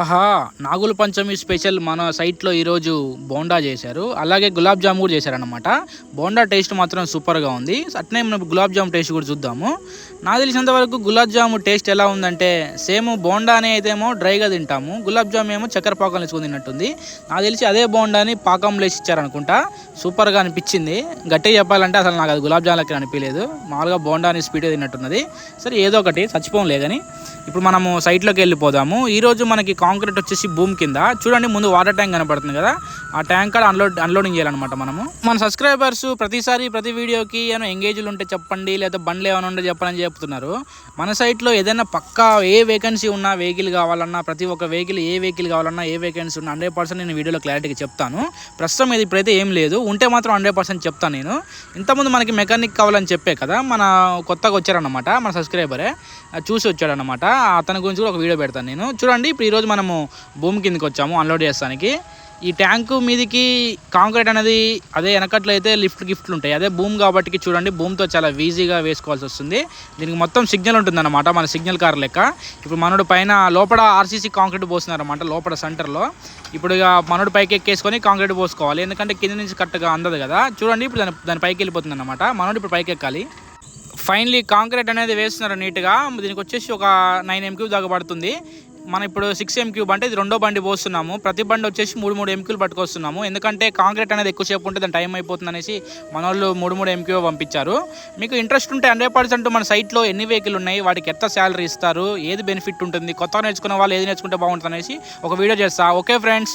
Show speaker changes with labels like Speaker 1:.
Speaker 1: ఆహా నాగుల పంచమి స్పెషల్ మన సైట్లో ఈరోజు బోండా చేశారు. అలాగే గులాబ్ జామ్ కూడా చేశారనమాట బోండా టేస్ట్ మాత్రం సూపర్గా ఉంది. అట్నే మనం గులాబ్ జామ్ టేస్ట్ కూడా చూద్దాము. నాకు తెలిసినంత వరకు గులాబ్ జామ్ టేస్ట్ ఎలా ఉందంటే సేమ్ బోండానే అయితేమో డ్రైగా తింటాము. గులాబ్ జామ్ ఏమో చక్కెర పాకం వేసుకుని తిన్నట్టుంది. నాకు తెలిసి అదే బోండాని పాకంలో వేసి ఇచ్చారనుకుంటా. సూపర్గా అనిపించింది. గట్టిగా చెప్పాలంటే అసలు నాకు అది గులాబ్ జామ్ లెక్క అనిపించలేదు. మామూలుగా బోండాని స్పీడ్గా తిన్నట్టున్నది. సరే ఏదో ఒకటి చచ్చిపోవడం లేదని ఇప్పుడు మనము సైట్లోకి వెళ్ళిపోదాము. ఈరోజు మనకి కాంక్రీట్ వచ్చేసి భూమి కింద. చూడండి ముందు వాటర్ ట్యాంక్ కనపడుతుంది కదా? ఆ ట్యాంక్ కూడా అన్లోడ్ అన్లోడింగ్ చేయాలన్నమాట మనము. మన సబ్స్క్రైబర్స్ ప్రతిసారి ప్రతి వీడియోకి ఏమైనా ఎంగేజ్లు ఉంటే చెప్పండి లేదా బండ్లు ఏమైనా ఉంటే చెప్పని చెప్తున్నారు. మన సైట్లో ఏదైనా పక్కా ఏ వేకెన్సీ ఉన్నా వెహికల్ కావాలన్నా ప్రతి ఒక్క వెహికల్ ఏ వెహికల్ కావాలన్నా ఏ వేకెన్సీ ఉన్నా హండ్రెడ్ పర్సెంట్ నేను వీడియోలో క్లారిటీగా చెప్తాను. ప్రస్తుతం ఇది ఇప్పుడైతే ఏం లేదు. ఉంటే మాత్రం హండ్రెడ్ పర్సెంట్ చెప్తాను నేను. ఇంతకుముందు మనకి మెకానిక్ కావాలని చెప్పే కదా మన కొత్తగా వచ్చారన్నమాట మన సబ్స్క్రైబరే చూసి వచ్చాడనమాట అతని గురించి కూడా ఒక వీడియో పెడతాను నేను. చూడండి ఇప్పుడు ఈరోజు మనము భూమి కిందకి వచ్చాము అన్లోడ్ చేస్తానికి. ఈ ట్యాంకు మీదికి కాంక్రీట్ అనేది అదే వెనకట్లయితే లిఫ్ట్ గిఫ్ట్లు ఉంటాయి. అదే భూమి కాబట్టి చూడండి భూమితో చాలా ఈజీగా వేసుకోవాల్సి వస్తుంది. దీనికి మొత్తం సిగ్నల్ ఉంటుందన్నమాట మన సిగ్నల్ కార్ లెక్క. ఇప్పుడు మనోడు పైన లోపల ఆర్సీసీ కాంక్రీట్ పోస్తున్నారన్నమాట లోపల సెంటర్లో ఇప్పుడు ఇక మనోడు పైకి ఎక్కేసుకొని కాంక్రీట్ పోసుకోవాలి. ఎందుకంటే కింద నుంచి కరెక్ట్గా అందదు కదా. చూడండి ఇప్పుడు దాని దాని పైకి వెళ్ళిపోతుంది అనమాట మనోడు ఇప్పుడు పైకి ఎక్కాలి. ఫైనలీ కాంక్రీట్ అనేది వేస్తున్నారు నీట్గా. దీనికి వచ్చేసి ఒక నైన్ ఎంక్యూ దాకా పడుతుంది. మనం ఇప్పుడు సిక్స్ ఎం క్యూబ్ అంటే ఇది రెండో బండి పోస్తున్నాము. ప్రతి బండి వచ్చేసి మూడు మూడు ఎంక్యూలు పట్టుకొస్తున్నాము. ఎందుకంటే కాంక్రీట్ అనేది ఎక్కువసేపు ఉంటే దాని టైం అయిపోతుంది అనేసి మన వాళ్ళు మూడు మూడు ఎంక్యూ పంపించారు. మీకు ఇంట్రెస్ట్ ఉంటే హండ్రెడ్ పర్సెంట్ మన సైట్లో ఎన్ని వెహికల్ ఉన్నాయి వాటికి ఎంత శాలరీ ఇస్తారు ఏది బెనిఫిట్ ఉంటుంది కొత్తగా నేర్చుకున్న వాళ్ళు ఏది నేర్చుకుంటే బాగుంటుంది అనేసి ఒక వీడియో చేస్తా. Okay friends